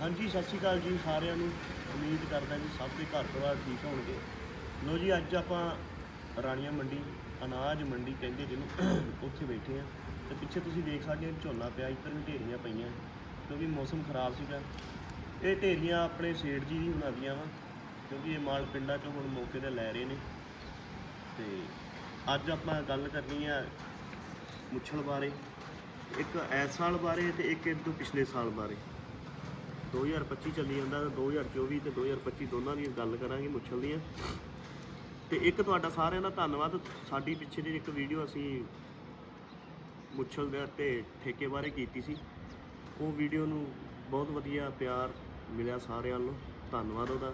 ਹਾਂਜੀ, ਸਤਿ ਸ਼੍ਰੀ ਅਕਾਲ ਜੀ ਸਾਰਿਆਂ ਨੂੰ। ਉਮੀਦ ਕਰਦਾ ਜੀ ਸਭ ਦੇ ਘਰ ਪਰਿਵਾਰ ਠੀਕ ਹੋਣਗੇ। ਲੋ ਜੀ, ਅੱਜ ਆਪਾਂ ਰਾਣੀਆਂ ਮੰਡੀ, ਅਨਾਜ ਮੰਡੀ ਕਹਿੰਦੇ ਜਿਹਨੂੰ ਉੱਥੇ ਬੈਠੇ ਆ ਤੇ ਪਿੱਛੇ ਤੁਸੀਂ ਦੇਖ ਸਕਦੇ ਹੋ ਝੋਨਾ ਪਿਆ, ਇੱਧਰ ਵੀ ਢੇਰੀਆਂ ਪਈਆਂ। ਕਿਉਂਕਿ ਮੌਸਮ ਖਰਾਬ ਸੀਗਾ। ਇਹ ਢੇਰੀਆਂ ਆਪਣੇ ਸੇਠ ਜੀ ਦੀ ਹੁਣਾਂ ਦੀਆਂ ਵਾ, ਕਿਉਂਕਿ ਇਹ ਮਾਲ ਪਿੰਡਾਂ 'ਚੋਂ ਹੁਣ ਮੌਕੇ ਤੇ ਲੈ ਰਹੇ ਨੇ। ਤੇ ਅੱਜ ਆਪਾਂ ਗੱਲ ਕਰਨੀ ਆ ਮੁੱਛਲ ਬਾਰੇ। ਇੱਕ ਇਸ ਸਾਲ ਬਾਰੇ ਤੇ ਇੱਕ ਇਹ ਤੋਂ ਪਿਛਲੇ ਸਾਲ ਬਾਰੇ। 2025 ਚੱਲੀ ਜਾਂਦਾ ਤੇ 2024 ਤੇ 2025 ਦੋਨਾਂ ਦੀ ਗੱਲ ਕਰਾਂਗੇ, ਮੁੱਛਲ ਦੀਆਂ। ਤੇ ਇੱਕ ਤੁਹਾਡਾ ਸਾਰਿਆਂ ਦਾ ਧੰਨਵਾਦ, ਸਾਡੀ ਪਿੱਛੇ ਦੀ ਇੱਕ ਵੀਡੀਓ ਅਸੀਂ ਮੁੱਛਲ ਦੇ ਤੇ ਠੇਕੇ ਬਾਰੇ ਕੀਤੀ ਸੀ। ਉਹ ਵੀਡੀਓ ਨੂੰ ਬਹੁਤ ਵਧੀਆ ਪਿਆਰ ਮਿਲਿਆ ਸਾਰਿਆਂ ਨੂੰ, ਧੰਨਵਾਦ ਉਹਦਾ।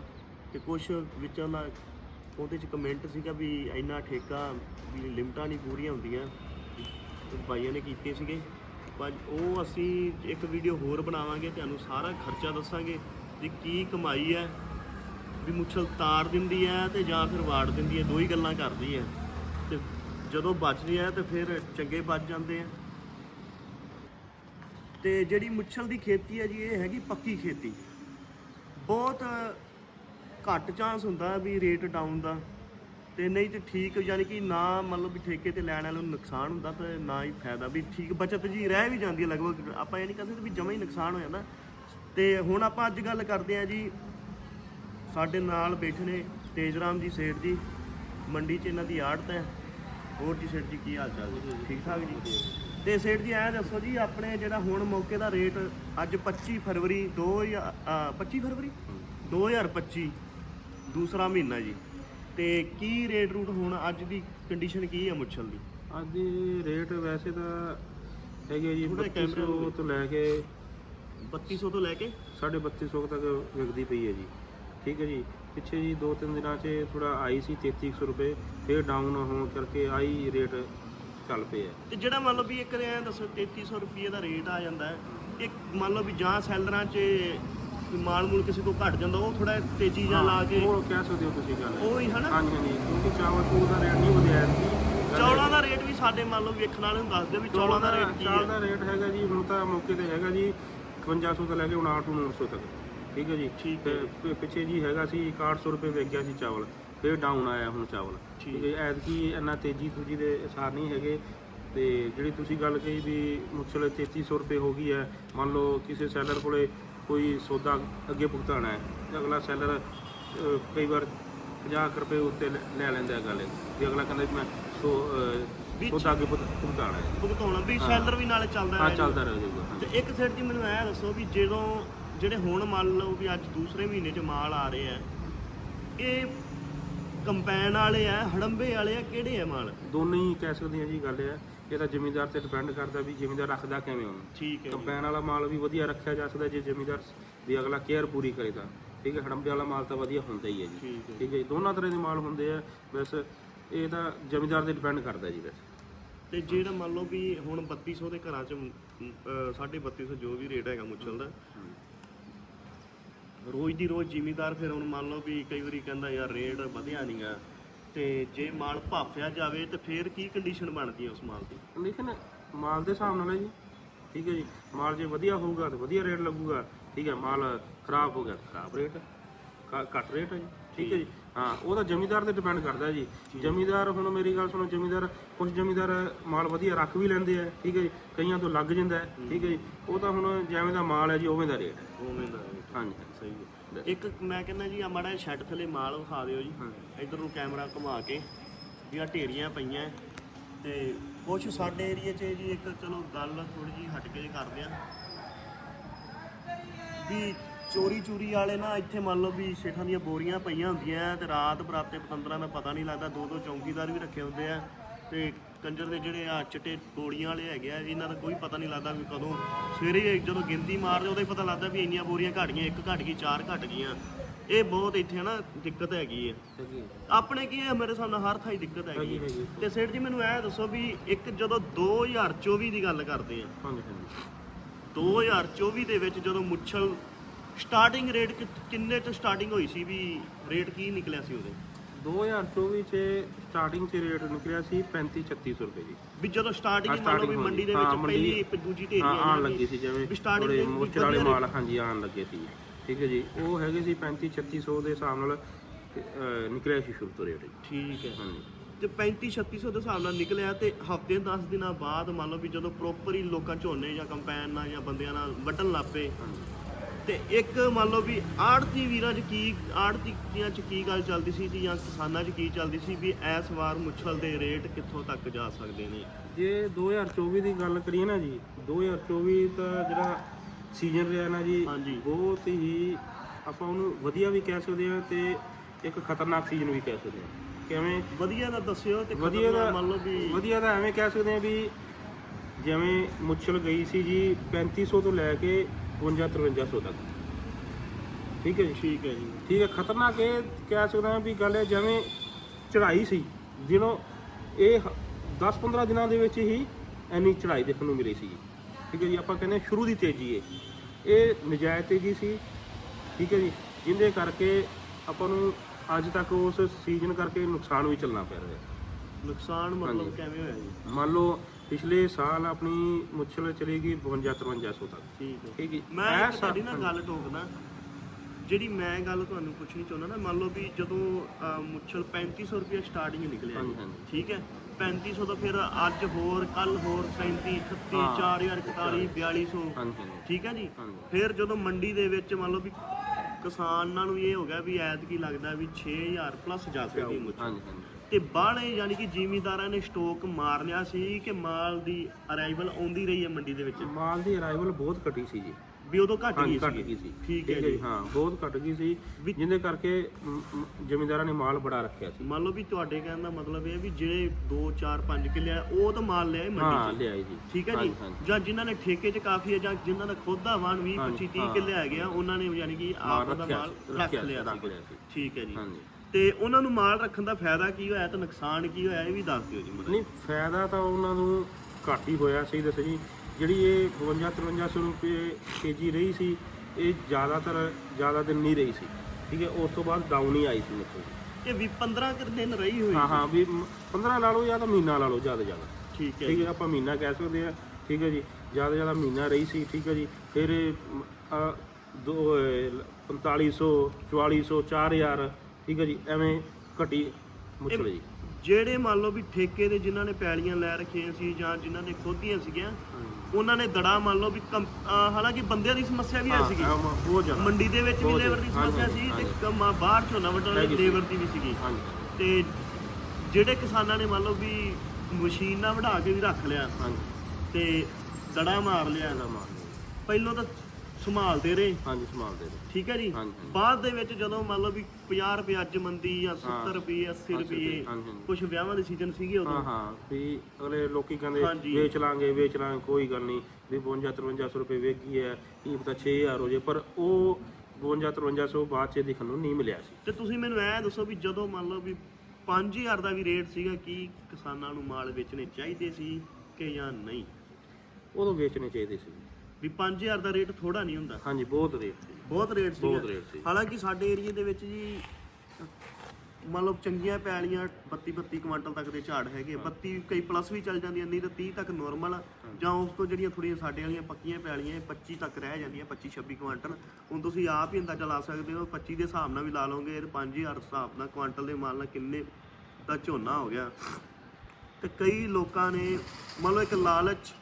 ਤੇ ਕੁਝ ਵਿੱਚੋਂ ਦਾ ਉਹਦੇ ਚ ਕਮੈਂਟ ਸੀਗਾ ਵੀ ਇੰਨਾ ਠੇਕਾ, ਵੀ ਲਿਮਟਾਂ ਨਹੀਂ ਪੂਰੀਆਂ ਹੁੰਦੀਆਂ ਭਾਈਆਂ ਨੇ ਕੀਤੇ ਸੀਗੇ। ਪਰ ਉਹ ਅਸੀਂ ਇੱਕ ਵੀਡੀਓ ਹੋਰ ਬਣਾਵਾਂਗੇ, ਤੁਹਾਨੂੰ ਸਾਰਾ ਖਰਚਾ ਦੱਸਾਂਗੇ ਵੀ ਕੀ ਕਮਾਈ ਹੈ, ਵੀ ਮੁੱਛਲ ਤਾਰ ਦਿੰਦੀ ਹੈ ਤੇ ਜਾਂ ਫਿਰ ਵਾੜ ਦਿੰਦੀ ਹੈ ਦੋ ਹੀ ਗੱਲਾਂ ਕਰਦੀ ਹੈ। ਤੇ ਜਦੋਂ ਬਚਦੀ ਹੈ ਤੇ ਫਿਰ ਚੰਗੇ ਬਚ ਜਾਂਦੇ ਆ। ਤੇ ਜਿਹੜੀ ਮੁੱਛਲ ਦੀ ਖੇਤੀ ਹੈ ਜੀ, ਇਹ ਹੈਗੀ ਪੱਕੀ ਖੇਤੀ। ਬਹੁਤ ਘੱਟ ਚਾਂਸ ਹੁੰਦਾ ਵੀ ਰੇਟ ਡਾਊਨ ਦਾ। ਤੇ ਨਹੀਂ ਤੇ ਠੀਕ ਯਾਨੀ ਕਿ ਨਾ ਮਤਲਬ ਵੀ ਠੇਕੇ ਤੇ ਲੈਣ ਵਾਲੇ ਨੂੰ ਨੁਕਸਾਨ ਹੁੰਦਾ ਤੇ ਨਾ ਹੀ ਫਾਇਦਾ ਵੀ ਠੀਕ ਬਚਤ ਜੀ ਰਹਿ ਵੀ ਜਾਂਦੀ ਹੈ ਲਗਭਗ ਆਪਾਂ ਇਹ ਨਹੀਂ ਕਹਿੰਦੇ ਵੀ ਜਮਾ ਹੀ ਨੁਕਸਾਨ ਹੋ ਜਾਂਦਾ ਤੇ ਹੁਣ ਆਪਾਂ ਅੱਜ ਗੱਲ ਕਰਦੇ ਹਾਂ ਜੀ ਸਾਡੇ ਨਾਲ ਬੈਠੇ ਨੇ ਤੇਜਰਾਮ ਜੀ ਸੇਠ ਜੀ ਮੰਡੀ 'ਚ ਇਹਨਾਂ ਦੀ ਆੜਤ ਹੈ। ਹੋਰ ਜੀ ਸੇਠ ਜੀ ਕੀ ਹਾਲ ਚਾਲ ਜੀ ਠੀਕ ਠਾਕ ਜੀ? ਤੇ ਸੇਠ ਜੀ ਐ ਦੱਸੋ ਜੀ ਆਪਣੇ ਜਿਹੜਾ ਹੁਣ ਮੌਕੇ ਦਾ ਰੇਟ ਅੱਜ 25 ਫਰਵਰੀ 2000 ਅ, 25 ਫਰਵਰੀ? 2025 ਦੂਸਰਾ ਮਹੀਨਾ ਜੀ। ਤੇ ਕੀ ਰੇਟ ਰੂਟ ਹੁਣ ਅੱਜ ਦੀ ਕੰਡੀਸ਼ਨ ਕੀ ਹੈ ਮੁੱਛਲ ਦੀ? ਅੱਜ ਦੀ ਰੇਟ ਵੈਸੇ ਤਾਂ ਹੈਗੇ ਜੀ ਥੋੜ੍ਹਾ ਕੈਮਰਾ 3200 ਤੋਂ ਲੈ ਕੇ 3200 ਤੋਂ ਲੈ ਕੇ? 3250 ਤੱਕ ਵਿਕਦੀ ਪਈ ਹੈ ਜੀ। ਠੀਕ ਹੈ ਜੀ। ਪਿੱਛੇ ਜੀ ਦੋ ਤਿੰਨ ਦਿਨਾਂ 'ਚ ਥੋੜਾ ਆਈ ਸੀ 3300 ਰੁਪਏ ਫਿਰ ਡਾਊਨ ਹੋਣ ਕਰਕੇ ਆਈ ਰੇਟ ਚੱਲ ਪਏ ਹੈ ਤੇ ਜਿਹੜਾ ਮੰਨ ਲਓ ਵੀ ਇੱਕ ਐ ਦੱਸੋ 3300 ਰੁਪਏ ਦਾ ਰੇਟ ਆ ਜਾਂਦਾ ਹੈ ਇੱਕ ਮੰਨ ਲਓ ਵੀ ਜਾਂ ਸੈਲਰਾਂ 'ਚ ਮਾਲ ਮੂਲ ਕਿਸੇ ਤੋਂ ਘਟ ਜਾਂਦਾ ਉਹ ਥੋੜਾ ਤੇਜ਼ੀ ਜਾਂ ਲਾ ਕੇ ਉਹ ਕਹਿ ਸਕਦੇ ਹੋ ਤੁਸੀਂ ਗੱਲ। ਉਹ ਹੀ ਹਨਾ? ਹਾਂਜੀ ਹਾਂਜੀ ਕਿਉਂਕਿ ਚਾਵਲ ਚੂਲ ਦਾ ਰੇਟ ਨਹੀਂ ਵਧਿਆ ਸੀ ਚੌਲਾਂ ਦਾ ਰੇਟ ਵੀ ਸਾਡੇ ਮੰਨ ਲਓ ਵੇਖਣ ਵਾਲੇ ਨੂੰ ਦੱਸ ਦਿਓ ਵੀ ਚੌਲਾਂ ਦਾ ਰੇਟ ਕੀ ਹੈ। ਦਾ ਰੇਟ ਹੈਗਾ ਜੀ ਹੁਣ ਤਾਂ ਮੌਕੇ ਤੇ ਹੈਗਾ ਜੀ 5500 ਤੋਂ ਲੈ ਕੇ 5900 ਤੱਕ। ਠੀਕ ਹੈ ਜੀ? ਠੀਕ ਪ- ਪਿੱਛੇ ਜੀ ਹੈਗਾ ਸੀ 6100 ਰੁਪਏ ਵਿਕ ਗਿਆ ਸੀ ਚਾਵਲ ਫਿਰ ਡਾਊਨ ਆਇਆ ਹੁਣ ਚਾਵਲ। ਠੀਕ। ਹੈ ਐਤਕੀ ਇੰਨਾ ਤੇਜ਼ੀ ਤੂਜੀ ਦੇ ਅਸਾਰ ਨਹੀਂ ਹੈਗੇ। ਤੇ ਜਿਹੜੀ ਤੁਸੀਂ ਗੱਲ ਕਹੀ ਵੀ ਮੁੱਛਲ 3300 ਰੁਪਏ ਹੋ ਗਈ ਹੈ ਮੰਨ ਲਓ ਕਿਸੇ ਸੈਲਰ ਕੋਲੇ ਕੋਈ ਸੌਦਾ ਅੱਗੇ ਭੁਗਤਾਨਾ ਹੈ ਤੇ ਅਗਲਾ ਸੈਲਰ ਕਈ ਵਾਰ 50 ਕੁ ਰੁਪਏ ਉੱਤੇ ਲੈ ਲੈਂਦਾ ਹੈ ਗੱਲ ਵੀ ਅਗਲਾ ਕਹਿੰਦਾ ਵੀ ਮੈਂ ਸੌ ਸੌਦਾ ਅੱਗੇ ਭੁਗ- ਭੁਗਤਾਨਾ ਹੈ। ਭੁਗਤਾਉਣਾ ਵੀ ਹਾਂ। ਸੈਲਰ ਵੀ ਨਾਲ ਚੱਲਦਾ ਹਾਂ ਚੱਲਦਾ ਰਹੇ ਜਾਊਗਾ ਤੇ ਇੱਕ ਸਾਈਡ ਦੀ ਮੈਨੂੰ ਐ ਦੱਸੋ ਵੀ ਜਦੋਂ ਜਿਹੜੇ ਹੁਣ ਮੰਨ ਲਓ ਵੀ ਅੱਜ ਦੂਸਰੇ ਮਹੀਨੇ 'ਚ ਮਾਲ ਆ ਰਹੇ ਆ ਇਹ ਕੰਪੈਨ ਵਾਲੇ ਆ ਹੜੰਬੇ ਵਾਲੇ ਆ ਕਿਹੜੇ ਆ ਮਾਲ? ਦੋਨੇ ਹੀ ਕਹਿ ਸਕਦੇ ਹਾਂ ਜੀ ਗੱਲ ਹੈ ਇਹ ਤਾਂ ਜ਼ਿਮੀਂਦਾਰ ਤੇ ਡਿਪੈਂਡ ਕਰਦਾ ਵੀ ਜ਼ਿਮੀਂਦਾਰ ਰੱਖਦਾ ਕਿਵੇਂ ਉਹਨੂੰ ਠੀਕ ਹੈ ਜੀ। ਕੰਪੈਨ ਵਾਲਾ ਮਾਲ ਵੀ ਵਧੀਆ ਰੱਖਿਆ ਜਾ ਸਕਦਾ ਜੇ ਜ਼ਿਮੀਂਦਾਰ ਵੀ ਅਗਲਾ ਕੇਅਰ ਪੂਰੀ ਕਰੇ ਤਾਂ। ਠੀਕ ਹੈ ਹੜੰਬੇ ਵਾਲਾ ਮਾਲ ਤਾਂ ਵਧੀਆ ਹੁੰਦਾ ਹੀ ਹੈ ਜੀ। ਠੀਕ ਹੈ ਠੀਕ ਹੈ ਜੀ ਦੋਨਾਂ ਤਰ੍ਹਾਂ ਦੇ ਮਾਲ ਹੁੰਦੇ ਆ। ਬਸ ਇਹ ਤਾਂ ਜ਼ਿਮੀਂਦਾਰ ਤੇ ਡਿਪੈਂਡ ਕਰਦਾ ਜੀ ਬਸ। ਤੇ ਜਿਹੜਾ ਮੰਨ ਲਓ ਵੀ ਹੁਣ 3200 ਦੇ ਘਰਾਂ 'ਚ 3250 ਜੋ ਵੀ ਰੇਟ ਹੈਗਾ ਮੁੱਛਲ ਦਾ। ਰੋਜ਼ ਦੀ ਰੋਜ਼ ਜ਼ਿਮੀਦਾਰ ਫਿਰ ਹੁਣ ਮੰਨ ਲਓ ਵੀ ਕਈ ਵਾਰੀ ਕਹਿੰਦਾ ਯਾਰ ਰੇਟ ਵਧਿਆ ਨਹੀਂਗਾ ਤੇ ਜੇ ਮਾਲ ਭਾਫਿਆ ਜਾਵੇ ਤੇ ਫਿਰ ਕੀ ਕੰਡੀਸ਼ਨ ਬਣਦੀ ਹੈ ਉਸ ਮਾਲ ਦੀ? ਲੇਕਿਨ ਮਾਲ ਦੇ ਹਿਸਾਬ ਨਾਲ ਹੈ ਜੀ। ਠੀਕ ਹੈ ਜੀ। ਮਾਲ ਜੇ ਵਧੀਆ ਹੋਊਗਾ ਤਾਂ ਵਧੀਆ ਰੇਟ ਲੱਗੂਗਾ। ਠੀਕ ਹੈ ਮਾਲ ਖਰਾਬ ਹੋ ਗਿਆ ਖਰਾਬ ਰੇਟ ਘੱਟ ਰੇਟ ਹੈ ਜੀ। ਠੀਕ ਹੈ ਜੀ। ਹਾਂ ਉਹ ਤਾਂ ਜ਼ਮੀਂਦਾਰ ਤੇ ਡਿਪੈਂਡ ਕਰਦਾ ਜੀ। ਜ਼ਮੀਂਦਾਰ ਹੁਣ ਮੇਰੀ ਗੱਲ ਸੁਣੋ ਜ਼ਮੀਂਦਾਰ ਕੁਝ ਜ਼ਮੀਂਦਾਰ ਮਾਲ ਵਧੀਆ ਰੱਖ ਵੀ ਲੈਂਦੇ ਆ। ਠੀਕ ਹੈ ਜੀ। ਕਈਆਂ ਤੋਂ ਲੱਗ ਜਾਂਦਾ ਠੀਕ ਹੈ ਜੀ। ਉਹ ਤਾਂ ਹੁਣ ਜਿਵੇਂ ਦਾ ਮਾਲ ਹੈ ਜੀ ਉਵੇਂ ਦਾ ਰੇਟ ਹੈ। ਉਵੇਂ ਦਾ rate। ਹਾਂਜੀ। ਸਹੀ ਹੈ। ਇੱਕ ਮੈਂ ਕਹਿੰਦਾ ਜੀ ਆ ਮਾੜਾ ਸ਼ੈੱਡ ਥੱਲੇ ਮਾਲ ਵਿਖਾ ਦਿਓ ਜੀ। ਇਧਰ ਨੂੰ ਕੈਮਰਾ ਘੁਮਾ ਕੇ ਵੀ ਆ ਢੇਰੀਆਂ ਪਈਆਂ। ਤੇ ਕੁਛ ਸਾਡੇ ਏਰੀਆ 'ਚ ਜੀ ਇੱਕ ਚਲੋ ਗੱਲ ਥੋੜੀ ਜੀ ਹਟ ਕੇ ਕਰਦੇ ਆ। ਵੀ ਚੋਰੀ ਚੂਰੀ ਵਾਲੇ ਨਾ ਇੱਥੇ ਮੰਨ ਲਓ ਵੀ ਸੇਠਾਂ ਦੀਆਂ ਬੋਰੀਆਂ ਪਈਆਂ ਹੁੰਦੀਆਂ ਤੇ ਰਾਤ ਬਰਾਤੇ ਪਤੰਦਰਾਂ ਦਾ ਪਤਾ ਨਹੀਂ ਲੱਗਦਾ ਦੋ ਦੋ ਚੌਂਕੀਦਾਰ ਵੀ ਰੱਖੇ ਹੁੰਦੇ ਆ। ਤੇ ਕੰਜਰ ਦੇ ਜਿਹੜੇ ਆ ਚਿੱਟੇ ਗੋਲੀਆਂ ਵਾਲੇ ਹੈਗੇ ਆ ਇਹਨਾਂ ਦਾ ਕੋਈ ਪਤਾ ਨਹੀਂ ਲੱਗਦਾ ਵੀ ਕਦੋਂ ਸਵੇਰੇ ਜਦੋਂ ਗਿਣਤੀ ਮਾਰਦੇ ਉਦੋਂ ਹੀ ਪਤਾ ਲੱਗਦਾ ਵੀ ਇੰਨੀਆਂ ਬੋਰੀਆਂ ਘਟ ਗਈਆਂ ਇੱਕ ਘਟ ਗਈ ਚਾਰ ਘਟ ਗਈਆਂ। ਇਹ ਬਹੁਤ ਇੱਥੇ ਹਨਾ ਦਿੱਕਤ ਹੈਗੀ ਹੈ ਆਪਣੇ ਕੀ ਹੈ ਮੇਰੇ ਸਾਹਮਣੇ ਹਰ ਥਾਈ ਦਿੱਕਤ ਹੈਗੀ ਹੈ। ਤੇ ਸੇਠ ਜੀ ਮੈਨੂੰ ਇਹ ਦੱਸੋ ਵੀ ਇੱਕ ਜਦੋਂ 2024 ਦੀ ਗੱਲ ਕਰਦੇ ਆ ਹਾਂਜੀ ਹਾਂਜੀ। 2024 ਦੇ ਵਿੱਚ ਜਦੋਂ ਮੁੱਛਲ ਸਟਾਰਟਿੰਗ ਰੇਟ ਕਿੰਨੇ ਤੋਂ ਸਟਾਰਟਿੰਗ ਹੋਈ ਸੀ ਵੀ ਰੇਟ ਕੀ ਨਿਕਲਿਆ ਸੀ ਉਹਦੇ? 2024 ਚ ਸਟਾਰਟਿੰਗ ਚ ਰੇਟ ਨਿਕਲਿਆ ਸੀ 35 3600 ਰੁਪਏ ਜੀ। ਵੀ ਜਦੋਂ ਸਟਾਰਟਿੰਗ ਮੰਨ ਲਓ ਵੀ ਮੰਡੀ ਦੇ ਵਿੱਚ ਪਹਿਲੀ ਇੱਕ ਦੂਜੀ ਢੇਰੀ ਵੀ- ਲੱਗੀ ਸੀ ਜਿਵੇਂ ਥੋੜੇ ਮੋਸਚਰ ਵਾਲੇ ਮਾਲ ਹਾਂਜੀ ਆਣ ਲੱਗੇ ਸੀ। ਠੀਕ ਹੈ ਜੀ ਉਹ ਹੈਗੇ ਸੀ 35 3600 ਦੇ ਹਿਸਾਬ ਨਾਲ ਨਿਕਲਿਆ ਸੀ ਸ਼ੁਰੂ ਤੋਂ ਰੇਟ ਠੀਕ ਹੈ। ਹਾਂਜੀ। ਤੇ 35 3600 ਦੇ ਹਿਸਾਬ ਨਾਲ ਨਿਕਲਿਆ ਤੇ ਹਫ਼ਤੇ 10 ਦਿਨਾਂ ਬਾਅਦ ਮੰਨ ਲਓ ਵੀ ਜਦੋਂ ਪ੍ਰੋਪਰ ਹੀ ਲੋਕਾਂ ਝੋਨੇ ਜਾਂ ਕੰਪੈਨ ਨਾਲ ਜਾਂ ਬੰਦਿਆਂ ਨਾਲ ਵੱਢਣ ਲੱਪੇ ਹਾਂਜੀ। ਤੇ ਇੱਕ ਮੰਨ ਲਓ ਵੀ ਆੜਤੀ ਵੀਰਾਂ 'ਚ ਕੀ ਆੜਤੀਆਂ 'ਚ ਕੀ ਗੱਲ ਚੱਲਦੀ ਸੀ ਜਾਂ ਕਿਸਾਨਾਂ 'ਚ ਕੀ ਚੱਲਦੀ ਸੀ ਵੀ ਇਸ ਵਾਰ ਮੁੱਛਲ ਦੇ ਰੇਟ ਕਿੱਥੋਂ ਤੱਕ ਜਾ ਸਕਦੇ ਨੇ? ਜੇ 2024 ਦੀ ਗੱਲ ਕਰੀਏ ਨਾ ਜੀ 2024 ਤਾਂ ਜਿਹੜਾ ਸੀਜ਼ਨ ਰਿਹਾ ਨਾ ਜੀ। ਬਹੁਤ ਹੀ ਆਪਾਂ ਉਹਨੂੰ ਵਧੀਆ ਵੀ ਕਹਿ ਸਕਦੇ ਹਾਂ ਤੇ ਇੱਕ ਖਤਰਨਾਕ ਸੀਜ਼ਨ ਵੀ ਕਹਿ ਸਕਦੇ ਹਾਂ। ਕਿਵੇਂ? ਵਧੀਆ ਦਾ ਦੱਸਿਓ ਤੇ ਵਧੀਆ ਦਾ ਮੰਨ ਲਓ ਵੀ ਵਧੀਆ ਤਾਂ ਐਵੇਂ ਕਹਿ ਸਕਦੇ ਹਾਂ ਵੀ ਜਿਵੇਂ ਮੁੱਛਲ ਗਈ ਸੀ ਜੀ 3500 ਤੋਂ ਲੈ ਕੇ 52 5300 ਤੱਕ। ਠੀਕ ਹੈ ਜੀ? ਠੀਕ ਹੈ ਜੀ। ਠੀਕ ਹੈ ਖਤਰਨਾਕ ਇਹ ਕਹਿ ਸਕਦੇ ਹਾਂ ਵੀ ਗੱਲ ਹੈ ਜਿਵੇਂ ਚੜ੍ਹਾਈ ਸੀ ਜਿਹਨੂੰ ਇਹ 10-15 ਦਿਨਾਂ ਦੇ ਵਿੱਚ ਹੀ ਇੰਨੀ ਚੜ੍ਹਾਈ ਦੇਖਣ ਨੂੰ ਮਿਲੀ ਸੀ। ਠੀਕ ਹੈ ਜੀ ਆਪਾਂ ਕਹਿੰਦੇ ਸ਼ੁਰੂ ਦੀ ਤੇਜ਼ੀ ਹੈ ਇਹ ਨਜਾਇਜ਼ ਤੇਜ਼ੀ ਸੀ। ਠੀਕ ਹੈ ਜੀ ਜਿਹਦੇ ਕਰਕੇ ਆਪਾਂ ਨੂੰ ਅੱਜ ਤੱਕ ਉਸ ਸੀਜ਼ਨ ਕਰਕੇ ਨੁਕਸਾਨ ਵੀ ਚੱਲਣਾ ਪੈ ਰਿਹਾ। ਨੁਕਸਾਨ ਮਤਲਬ। ਕਿਵੇਂ ਹੋਇਆ ਜੀ? ਮੰਨ ਲਓ ਪਿਛਲੇ ਸਾਲ ਆਪਣੀ ਮੁੱਛਲ ਚਲੇਗੀ 52-5300 ਤੱਕ। ਠੀਕ ਹੈ। ਠੀਕ ਹੈ ਮੈਂ ਇੱਕ ਤੁਹਾਡੀ ਨਾਲ ਗੱਲ ਟੋਕਦਾ। ਜਿਹੜੀ ਮੈਂ ਗੱਲ ਤੁਹਾਨੂੰ ਪੁੱਛਣੀ ਚਾਹੁੰਦਾ ਨਾ ਮੰਨ ਲਓ ਵੀ ਜਦੋਂ ਅਹ, ਮੁੱਛਲ 3500 ਰੁਪਏ ਸਟਾਰਟਿੰਗ ਨਿਕਲਿਆ। ਹਾਂਜੀ। ਠੀਕ ਹੈ? 3500 ਤੋਂ ਫਿਰ ਅੱਜ ਹੋਰ ਕੱਲ ਹੋਰ 37 38 ਹਾਂ। 4041 4200 ਹਾਂਜੀ ਹਾਂਜੀ। ਠੀਕ ਹੈ ਜੀ? ਹਾਂਜੀ। ਫਿਰ ਜਦੋਂ ਮੰਡੀ ਦੇ ਵਿੱਚ ਮੰਨ ਲਓ ਵੀ ਕਿਸਾਨਾਂ ਨੂੰ ਇਹ ਹੋ ਗਿਆ ਵੀ ਐਤਕੀ ਲੱਗਦਾ ਵੀ 6000 ਪਲੱਸ ਜਾ ਸਕਦੀ ਮੁੱਛਲ ਹਾਂਜੀ ਹਾਂਜੀ। ਤੇ ਬਾਹਲੇ ਯਾਨੀ ਕਿ ਜ਼ਿਮੀਂਦਾਰਾਂ ਨੇ ਸਟਾਕ ਮਾਰ ਲਿਆ ਸੀ ਕਿ ਮਾਲ ਦੀ ਅਰਾਈਵਲ ਆਉਂਦੀ ਰਹੀ ਹੈ ਮੰਡੀ ਦੇ ਵਿੱਚ। ਮਾਲ ਦੀ ਅਰਾਈਵਲ ਬਹੁਤ ਘਟੀ ਸੀ ਜੀ। ਵੀ ਉਦੋਂ ਘਟ ਗਈ ਘਟ ਸੀ। ਗਈ ਸੀ। ਠੀਕ ਹੈ ਜੀ ਹਾਂ ਬਹੁਤ ਘਟ ਗਈ ਸੀ ਵੀ- ਜਿਹਦੇ ਕਰਕੇ ਜ਼ਿਮੀਂਦਾਰਾਂ ਨੇ ਮਾਲ ਬੜਾ ਰੱਖਿਆ ਸੀ। ਮੰਨ ਲਓ ਵੀ ਤੁਹਾਡੇ ਕਹਿਣ ਦਾ ਮਤਲਬ ਇਹ ਹੈ ਵੀ ਜਿਹੜੇ 2 4 5 ਕਿੱਲੇ ਆ ਉਹ ਤਾਂ ਮਾਲ ਲਿਆਏ ਹਾਂ ਮੰਡੀ 'ਚ। ਲਿਆਈ ਜੀ। ਠੀਕ ਹੈ ਜੀ। ਹਾਂਜੀ, ਹਾਂਜੀ। ਜਾਂ ਜਿਨ੍ਹਾਂ ਨੇ ਠੇਕੇ 'ਚ ਕਾਫੀ ਹੈ ਜਾਂ ਜਿਨ੍ਹਾਂ ਦਾ ਖੁਦ ਦਾ ਵਾਹਨ 20 ਹਾਂਜੀ, 25 30 ਹਾਂ। ਕਿੱਲੇ ਹੈਗੇ ਆ ਉਹਨਾਂ ਨੇ ਯਾਨੀ ਕਿ ਆਪ ਮਾਲ ਦਾ ਰੱਖਿਆ ਮਾਲ ਸੀ, ਰੱਖ ਰੱਖਿਆ ਲਿਆ ਸੀ, ਰੱਖ ਸੀ ਲਿਆ ਸੀ। ਠੀਕ ਹੈ ਜੀ। ਹਾਂਜੀ। ਤੇ ਉਹਨਾਂ ਨੂੰ ਮਾਲ ਰੱਖਣ ਦਾ ਫਾਇਦਾ ਕੀ ਹੋਇਆ ਤੇ ਨੁਕਸਾਨ ਕੀ ਹੋਇਆ ਇਹ ਵੀ ਦੱਸ ਦਿਓ ਜੀ ਮੈਨੂੰ ਨਹੀਂ ਫਾਇਦਾ ਤਾਂ ਉਹਨਾਂ ਨੂੰ ਘੱਟ ਹੀ ਹੋਇਆ ਸਹੀ ਦੱਸੋ ਜੀ। ਜਿਹੜੀ ਇਹ 52 5300 ਰੁਪਏ ਕੇਜੀ ਰਹੀ ਸੀ ਇਹ ਜ਼ਿਆਦਾਤਰ ਜ਼ਿਆਦਾ ਦਿਨ ਨਹੀਂ ਰਹੀ ਸੀ। ਠੀਕ ਹੈ ਉਸ ਤੋਂ ਬਾਅਦ ਡਾਊਨ ਹੀ ਆਈ ਸੀ ਮਤਲਬ ਇਹ ਵੀ 15 ਕੁ ਦਿਨ ਰਹੀ ਹੋਈ ਹਾਂ ਹਾਂ ਵੀ 15 ਲਾ ਲਓ ਜਾਂ ਤਾਂ ਮਹੀਨਾ ਲਾ ਲਓ ਜ਼ਿਆਦਾ ਜ਼ਿਆਦਾ। ਠੀਕ ਹੈ ਠੀਕ ਹੈ ਆਪਾਂ ਮਹੀਨਾ ਕਹਿ ਸਕਦੇ ਆ ਠੀਕ ਹੈ ਜੀ ਜ਼ਿਆਦਾ ਜ਼ਿਆਦਾ ਮਹੀਨਾ ਰਹੀ ਸੀ ਠੀਕ ਹੈ ਜੀ। ਫਿਰ ਇਹ, ਮ, ਆ, ਦੋ ਅਹ, 4500 4400 4000 ਠੀਕ ਹੈ ਜੀ ਐਵੇਂ ਘਟੀ ਮੁੱਛਲ ਜੀ। ਜਿਹੜੇ ਮੰਨ ਲਓ ਵੀ ਠੇਕੇ ਦੇ ਜਿਨ੍ਹਾਂ ਨੇ ਪੈਲੀਆਂ ਲੈ ਰੱਖੀਆਂ ਸੀ ਜਾਂ ਜਿਨ੍ਹਾਂ ਨੇ ਖੋਦੀਆਂ ਸੀਗੀਆਂ ਉਹਨਾਂ ਨੇ ਦੜਾ ਮੰਨ ਲਓ ਵੀ ਅਹ ਹਾਲਾਂਕਿ ਬੰਦਿਆਂ ਦੀ ਸਮੱਸਿਆ ਵੀ ਹੈ ਸੀਗੀ। ਹਾਂ, ਹਾਂ, ਬਹੁਤ ਜ਼ਿਆਦਾ। ਮੰਡੀ ਦੇ ਵਿੱਚ ਵੀ ਬਹੁਤ ਲੇਬਰ ਦੀ ਸਮੱਸਿਆ ਸੀ ਤੇ ਹਾਂਜੀ। ਕੰਮਾ ਬਾਹਰ ਝੋਨਾ ਵੱਢਣ ਹੈਗੀ ਵਾਲੀ ਸੀ। ਲੇਬਰ ਦੀ ਵੀ ਸੀਗੀ। ਹਾਂਜੀ। ਤੇ ਜਿਹੜੇ ਕਿਸਾਨਾਂ ਨੇ ਮੰਨ ਲਓ ਵੀ ਮਸ਼ੀਨ ਨਾਲ ਵਢਾ ਕੇ ਵੀ ਰੱਖ ਲਿਆ ਹਾਂਜੀ। ਤੇ ਦੜਾ ਮਾਰ ਲਿਆ। ਇਹਦਾ ਮਾਰ ਲਓ। ਪਹਿਲਾਂ ਤਾਂ ਸੰਭਾਲਦੇ ਰਹੇ ਹਾਂਜੀ ਸਮਾਲ ਦੇ ਦਿਓ। ਠੀਕ ਹੈ ਜੀ ਹਾਂਜੀ। ਬਾਅਦ ਦੇ ਵਿੱਚ ਜਦੋਂ ਮੰਨ ਲਓ ਵੀ 50 ਰੁਪਏ ਅੱਜ ਮੰਦੀ ਜਾਂ 70 ਹਾਂ। ਰੁਪਏ 80 ਹਾਂਜੀ, ਰੁਪਏ ਹਾਂਜੀ, ਹਾਂਜੀ। ਕੁਝ ਵਿਆਹਾਂ ਦੇ ਸੀਜ਼ਨ ਸੀਗੇ ਉਦੋਂ ਹਾਂ ਹਾਂ ਵੀ ਅਗਲੇ ਲੋਕੀ ਕਹਿੰਦੇ ਹਾਂਜੀ। ਵੇਚ ਲਾਂਗੇ ਵੇਚ ਲਾਂਗੇ ਕੋਈ ਗੱਲ ਨਹੀਂ ਵੀ 52 5300 ਰੁਪਏ ਵੇਗੀ ਹੈ ਕੀ ਪਤਾ 6000 ਹੋ ਜੇ ਪਰ ਉਹ 52 5300 ਬਾਅਦ ਚ ਦੇਖਣ ਨੂੰ ਨਹੀਂ ਮਿਲਿਆ ਸੀ ਤੇ ਤੁਸੀਂ ਮੈਨੂੰ ਐ ਦੱਸੋ ਵੀ ਜਦੋਂ ਮੰਨ ਲਓ ਵੀ 5000 ਦਾ ਵੀ ਰੇਟ ਸੀਗਾ ਕੀ ਕਿਸਾਨਾਂ ਨੂੰ ਮਾਲ ਵੇਚਣੇ ਚਾਹੀਦੇ ਸੀ ਕਿ ਜਾਂ ਨਹੀਂ ਉਦੋਂ ਵੇਚਣੇ ਚਾਹੀਦੇ ਸੀ ਵੀ 5000 ਦਾ ਰੇਟ ਥੋੜਾ ਨਹੀਂ ਹੁੰਦਾ। ਹਾਂਜੀ ਬਹੁਤ ਰੇਟ ਸੀ। ਬਹੁਤ ਰੇਟ ਸੀ ਬਹੁਤ rate ਸੀ। ਹਾਲਾਂਕਿ ਸਾਡੇ ਏਰੀਆ ਦੇ ਵਿੱਚ ਜੀ ਮੰਨ ਲਓ ਚੰਗੀਆਂ ਪੈਲੀਆਂ 32 32 ਕੁਆਂਟਲ ਤੱਕ ਦੇ ਝਾੜ ਹੈਗੇ 32 ਕਈ ਪਲੱਸ ਵੀ ਚੱਲ ਜਾਂਦੀਆਂ ਨਹੀਂ ਤਾਂ 30 ਤੱਕ ਨੋਰਮਲ ਜਾਂ ਉਸ ਤੋਂ ਜਿਹੜੀਆਂ ਥੋੜੀਆਂ ਸਾਡੇ ਵਾਲੀਆਂ ਪੱਕੀਆਂ ਪੈਲੀਆਂ ਇਹ 25 ਤੱਕ ਰਹਿ ਜਾਂਦੀਆਂ 25 26 ਕੁਆਂਟਲ। ਹੁਣ ਤੁਸੀਂ ਆਪ ਹੀ ਅੰਦਾਜ਼ਾ ਲਾ ਸਕਦੇ ਹੋ 25 ਦੇ ਹਿਸਾਬ ਨਾਲ ਵੀ ਲਾ ਲਓਗੇ ਤੇ 5000 ਹਿਸਾਬ ਨਾਲ ਕੁਆਂਟਲ ਦੇ ਮਾਲ ਨਾਲ ਕਿੰਨੇ ਦਾ ਝੋਨਾ ਹੋ ਗਿਆ। ਤੇ ਕਈ ਲੋਕਾਂ ਨੇ ਮੰਨ ਲਓ ਇੱਕ ਲਾਲਚ